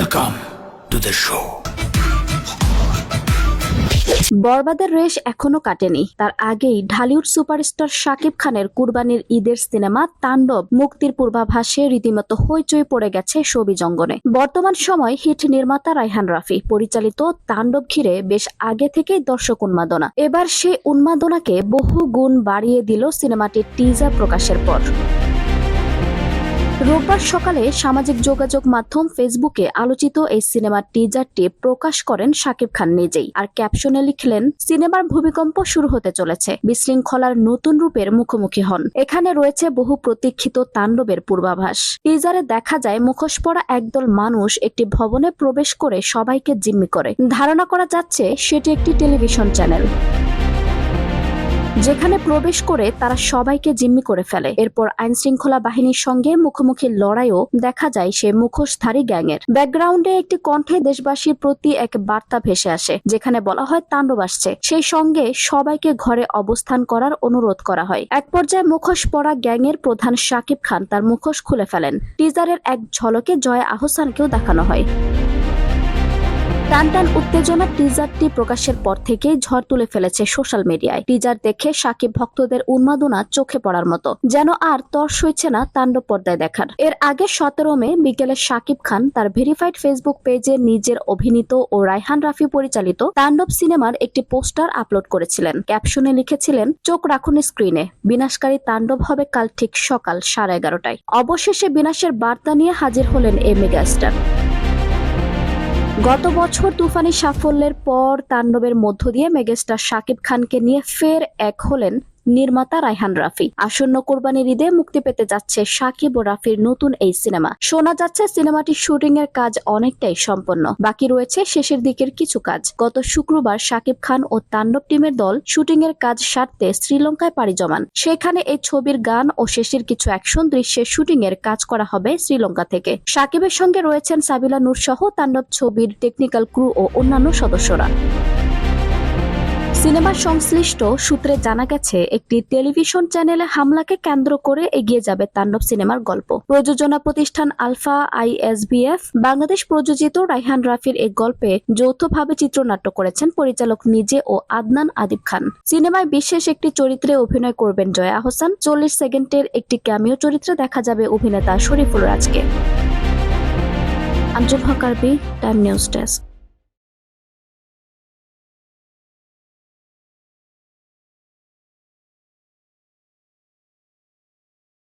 Welcome to the show. বরবাদের রেশ এখনও কাটেনি। তার আগেই ঢালিউড সুপারস্টার শাকিব খানের কুরবানির ঈদের সিনেমা তাণ্ডব মুক্তির পূর্বাভাসে রীতিমতো হইচই পড়ে গেছে ছবি জঙ্গনে। বর্তমান সময় হিট নির্মাতা রায়হান রাফি, পরিচালিত তাণ্ডব ঘিরে বেশ আগে থেকেই দর্শক উন্মাদনা। এবার সেই উন্মাদনাকে বহু গুণ বাড়িয়ে দিল সিনেমাটির টিজার প্রকাশের পর। রোববার সকালে সামাজিক যোগাযোগ মাধ্যম ফেসবুকে আলোচিত এই সিনেমার টিজারটি প্রকাশ করেন শাকিব খান নিজেই। আর ক্যাপশনে লিখলেন, সিনেমার ভূমিকম্প শুরু হতে চলেছে। বিশৃঙ্খলার নতুন রূপের মুখোমুখি হন। এখানে রয়েছে বহু প্রতীক্ষিত তাণ্ডবের পূর্বাভাস। টিজারে দেখা যায়, মুখোশ পরা একদল মানুষ একটি ভবনে প্রবেশ করে সবাইকে জিম্মি করে। ধারণা করা যাচ্ছে, সেটি একটি টেলিভিশন চ্যানেল। যেখানে প্রবেশ করে তারা সবাইকে জিম্মি করে ফেলে। এরপর আইন শৃঙ্খলা বাহিনীর সঙ্গে মুখোমুখি লড়াইও দেখা যায় সে মুখোশধারী গ্যাংয়ের। ব্যাকগ্রাউন্ডে একটি কণ্ঠে দেশবাসীর প্রতি এক বার্তা ভেসে আসে, যেখানে বলা হয় তাণ্ডব আসছে। সেই সঙ্গে সবাইকে ঘরে অবস্থান করার অনুরোধ করা হয়। এক পর্যায়ে মুখোশ পরা গ্যাংয়ের প্রধান শাকিব খান তার মুখোশ খুলে ফেলেন। টিজারের এক ঝলকে জয়া আহসানকেও দেখানো হয়। টান টান উত্তেজনা টিজারটি প্রকাশের পর থেকেই ঝড় তুলে ফেলেছে সোশ্যাল মিডিয়ায়। টিজার দেখে সাকিব ভক্তদের উন্মাদনা চোখে পড়ার মতো। যেন আর তর সইছে না তাণ্ডব পর্দায় দেখার। এর আগে সতেরো মে বিকেলে সাকিব খান তার ভেরিফাইড ফেসবুক পেজে নিজের অভিনীত ও রায়হান রাফি পরিচালিত তাণ্ডব সিনেমার একটি পোস্টার আপলোড করেছিলেন। ক্যাপশনে লিখেছিলেন, চোখ রাখুন স্ক্রিনে। বিনাশকারী তাণ্ডব হবে কাল ঠিক সকাল সাড়ে এগারোটায়। অবশেষে বিনাশের বার্তা নিয়ে হাজির হলেন এ মেগাস্টার। গত বছর তুফানি সাফল্যের পর তাণ্ডবের মধ্য দিয়ে মেগাস্টার শাকিব খানকে নিয়ে ফের এক হলেন নির্মাতা রায়হান রাফি। আসন্ন কোরবানির ঈদে মুক্তি পেতে যাচ্ছে সাকিব ও রাফির নতুন এই সিনেমা। শোনা যাচ্ছে সিনেমাটির শুটিং এর কাজ অনেকটাই সম্পন্ন। বাকি রয়েছে শেষের দিকের কিছু কাজ। গত শুক্রবার শাকিব খান ও তাণ্ডব টিমের দল শুটিং এর কাজ সারতে শ্রীলঙ্কায় পাড়ি জমান। সেখানে এই ছবির গান ও শেষের কিছু অ্যাকশন দৃশ্যের শুটিং এর কাজ করা হবে শ্রীলঙ্কা থেকে। সাকিবের সঙ্গে রয়েছেন সাবিলা নূর সহ তাণ্ডব ছবির টেকনিক্যাল ক্রু ও অন্যান্য সদস্যরা। সিনেমার সংশ্লিষ্ট সূত্রে জানা গেছে, একটি টেলিভিশন চ্যানেলে হামলাকে কেন্দ্র করে এগিয়ে যাবে তাণ্ডব সিনেমার গল্প। প্রযোজনা প্রতিষ্ঠান alpha I S ISBF Bangladesh প্রযোজিত রাইহান রাফির এই গল্পে যৌথভাবে চিত্রনাট্য করেছেন পরিচালক নিজে ও আদনান আদিব খান। সিনেমায় বিশেষ একটি চরিত্রে অভিনয় করবেন জয়া আহসান চল্লিশ সেকেন্ডের একটি ক্যামিও চরিত্রে দেখা যাবে অভিনেতা শরীফুল রাজকে। আঞ্জুল হক আরবি টাইম নিউজ ডেস্ক।